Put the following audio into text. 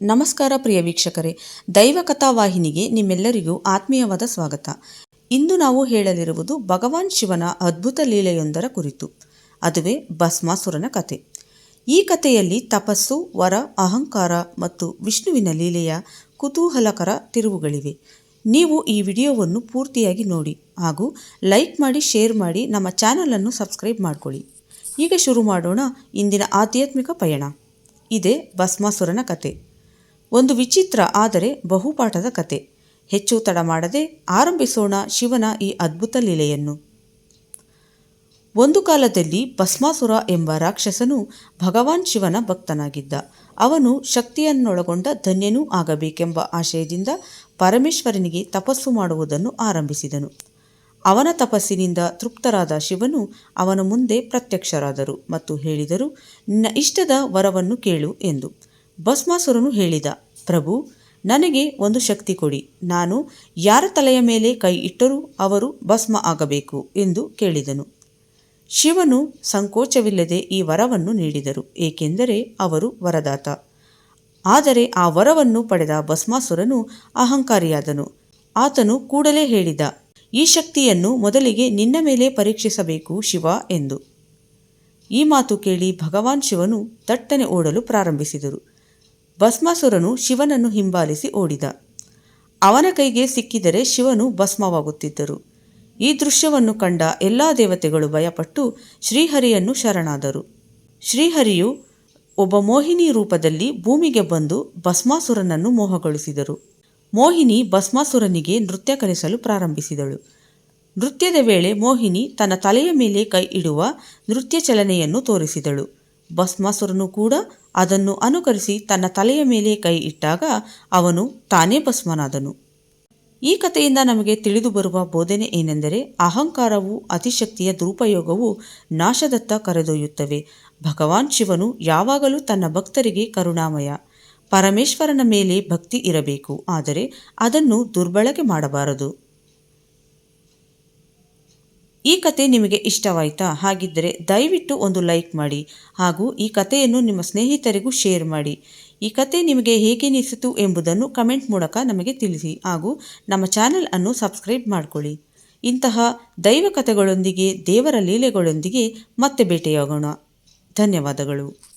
ನಮಸ್ಕಾರ ಪ್ರಿಯ ವೀಕ್ಷಕರೇ, ದೈವ ಕಥಾವಾಹಿನಿಗೆ ನಿಮ್ಮೆಲ್ಲರಿಗೂ ಆತ್ಮೀಯವಾದ ಸ್ವಾಗತ. ಇಂದು ನಾವು ಹೇಳಲಿರುವುದು ಭಗವಾನ್ ಶಿವನ ಅದ್ಭುತ ಲೀಲೆಯೊಂದರ ಕುರಿತು, ಅದುವೇ ಭಸ್ಮಾಸುರನ ಕತೆ ಈ ಕಥೆಯಲ್ಲಿ ತಪಸ್ಸು, ವರ, ಅಹಂಕಾರ ಮತ್ತು ವಿಷ್ಣುವಿನ ಲೀಲೆಯ ಕುತೂಹಲಕರ ತಿರುವುಗಳಿವೆ. ನೀವು ಈ ವಿಡಿಯೋವನ್ನು ಪೂರ್ತಿಯಾಗಿ ನೋಡಿ ಹಾಗೂ ಲೈಕ್ ಮಾಡಿ, ಶೇರ್ ಮಾಡಿ, ನಮ್ಮ ಚಾನಲನ್ನು ಸಬ್ಸ್ಕ್ರೈಬ್ ಮಾಡಿಕೊಳ್ಳಿ. ಈಗ ಶುರು ಮಾಡೋಣ ಇಂದಿನ ಆಧ್ಯಾತ್ಮಿಕ ಪಯಣ. ಇದೇ ಭಸ್ಮಾಸುರನ ಕತೆ ಒಂದು ವಿಚಿತ್ರ ಆದರೆ ಬಹುಪಾಠದ ಕತೆ. ಹೆಚ್ಚು ತಡ ಮಾಡದೆ ಆರಂಭಿಸೋಣ ಶಿವನ ಈ ಅದ್ಭುತ ಲೀಲೆಯನ್ನು. ಒಂದು ಕಾಲದಲ್ಲಿ ಭಸ್ಮಾಸುರ ಎಂಬ ರಾಕ್ಷಸನು ಭಗವಾನ್ ಶಿವನ ಭಕ್ತನಾಗಿದ್ದ. ಅವನು ಶಕ್ತಿಯನ್ನೊಳಗೊಂಡ ಧನ್ಯನೂ ಆಗಬೇಕೆಂಬ ಆಶಯದಿಂದ ಪರಮೇಶ್ವರನಿಗೆ ತಪಸ್ಸು ಮಾಡುವುದನ್ನು ಆರಂಭಿಸಿದನು. ಅವನ ತಪಸ್ಸಿನಿಂದ ತೃಪ್ತರಾದ ಶಿವನು ಅವನ ಮುಂದೆ ಪ್ರತ್ಯಕ್ಷರಾದರು ಮತ್ತು ಹೇಳಿದರು ನಿನ್ನ ಇಷ್ಟದ ವರವನ್ನು ಕೇಳು ಎಂದು. ಭಸ್ಮಾಸುರನು ಹೇಳಿದ ಪ್ರಭು, ನನಗೆ ಒಂದು ಶಕ್ತಿ ಕೊಡಿ. ನಾನು ಯಾರ ತಲೆಯ ಮೇಲೆ ಕೈ ಇಟ್ಟರೂ ಅವರು ಭಸ್ಮ ಆಗಬೇಕು ಎಂದು ಕೇಳಿದನು. ಶಿವನು ಸಂಕೋಚವಿಲ್ಲದೆ ಈ ವರವನ್ನು ನೀಡಿದರು, ಏಕೆಂದರೆ ಅವರು ವರದಾತ. ಆದರೆ ಆ ವರವನ್ನು ಪಡೆದ ಭಸ್ಮಾಸುರನು ಅಹಂಕಾರಿಯಾದನು. ಆತನು ಕೂಡಲೇ ಹೇಳಿದ, ಈ ಶಕ್ತಿಯನ್ನು ಮೊದಲಿಗೆ ನಿನ್ನ ಮೇಲೆ ಪರೀಕ್ಷಿಸಬೇಕು ಶಿವ ಎಂದು. ಈ ಮಾತು ಕೇಳಿ ಭಗವಾನ್ ಶಿವನು ದಟ್ಟನೆ ಓಡಲು ಪ್ರಾರಂಭಿಸಿದರು. ಭಸ್ಮಾಸುರನು ಶಿವನನ್ನು ಹಿಂಬಾಲಿಸಿ ಓಡಿದ. ಅವನ ಕೈಗೆ ಸಿಕ್ಕಿದರೆ ಶಿವನು ಭಸ್ಮವಾಗುತ್ತಿದ್ದರು. ಈ ದೃಶ್ಯವನ್ನು ಕಂಡ ಎಲ್ಲ ದೇವತೆಗಳು ಭಯಪಟ್ಟು ಶ್ರೀಹರಿಯನ್ನು ಶರಣಾದರು. ಶ್ರೀಹರಿಯು ಒಬ್ಬ ಮೋಹಿನಿ ರೂಪದಲ್ಲಿ ಭೂಮಿಗೆ ಬಂದು ಭಸ್ಮಾಸುರನನ್ನು ಮೋಹಗೊಳಿಸಿದರು. ಮೋಹಿನಿ ಭಸ್ಮಾಸುರನಿಗೆ ನೃತ್ಯ ಕಲಿಸಲು ಪ್ರಾರಂಭಿಸಿದಳು. ನೃತ್ಯದ ವೇಳೆ ಮೋಹಿನಿ ತನ್ನ ತಲೆಯ ಮೇಲೆ ಕೈ ಇಡುವ ನೃತ್ಯ ಚಲನೆಯನ್ನು ತೋರಿಸಿದಳು. ಭಸ್ಮಾಸುರನು ಕೂಡ ಅದನ್ನು ಅನುಕರಿಸಿ ತನ್ನ ತಲೆಯ ಮೇಲೆ ಕೈ ಇಟ್ಟಾಗ ಅವನು ತಾನೇ ಭಸ್ಮನಾದನು. ಈ ಕಥೆಯಿಂದ ನಮಗೆ ತಿಳಿದು ಬರುವ ಬೋಧನೆ ಏನೆಂದರೆ ಅಹಂಕಾರವು ಅತಿಶಕ್ತಿಯ ದುರುಪಯೋಗವು ನಾಶದತ್ತ ಕರೆದೊಯ್ಯುತ್ತವೆ. ಭಗವಾನ್ ಶಿವನು ಯಾವಾಗಲೂ ತನ್ನ ಭಕ್ತರಿಗೆ ಕರುಣಾಮಯ. ಪರಮೇಶ್ವರನ ಮೇಲೆ ಭಕ್ತಿ ಇರಬೇಕು, ಆದರೆ ಅದನ್ನು ದುರ್ಬಳಕೆ ಮಾಡಬಾರದು. ಈ ಕತೆ ನಿಮಗೆ ಇಷ್ಟವಾಯಿತಾ? ಹಾಗಿದ್ದರೆ ದಯವಿಟ್ಟು ಒಂದು ಲೈಕ್ ಮಾಡಿ ಹಾಗೂ ಈ ಕಥೆಯನ್ನು ನಿಮ್ಮ ಸ್ನೇಹಿತರಿಗೂ ಶೇರ್ ಮಾಡಿ. ಈ ಕತೆ ನಿಮಗೆ ಹೇಗೆ ಅನಿಸಿತು ಎಂಬುದನ್ನು ಕಮೆಂಟ್ ಮೂಲಕ ನಮಗೆ ತಿಳಿಸಿ ಹಾಗೂ ನಮ್ಮ ಚಾನೆಲ್ ಅನ್ನು ಸಬ್ಸ್ಕ್ರೈಬ್ ಮಾಡಿಕೊಳ್ಳಿ. ಇಂತಹ ದೈವ ಕಥೆಗಳೊಂದಿಗೆ ದೇವರ ಲೀಲೆಗಳೊಂದಿಗೆ ಮತ್ತೆ ಭೇಟಿಯಾಗೋಣ. ಧನ್ಯವಾದಗಳು.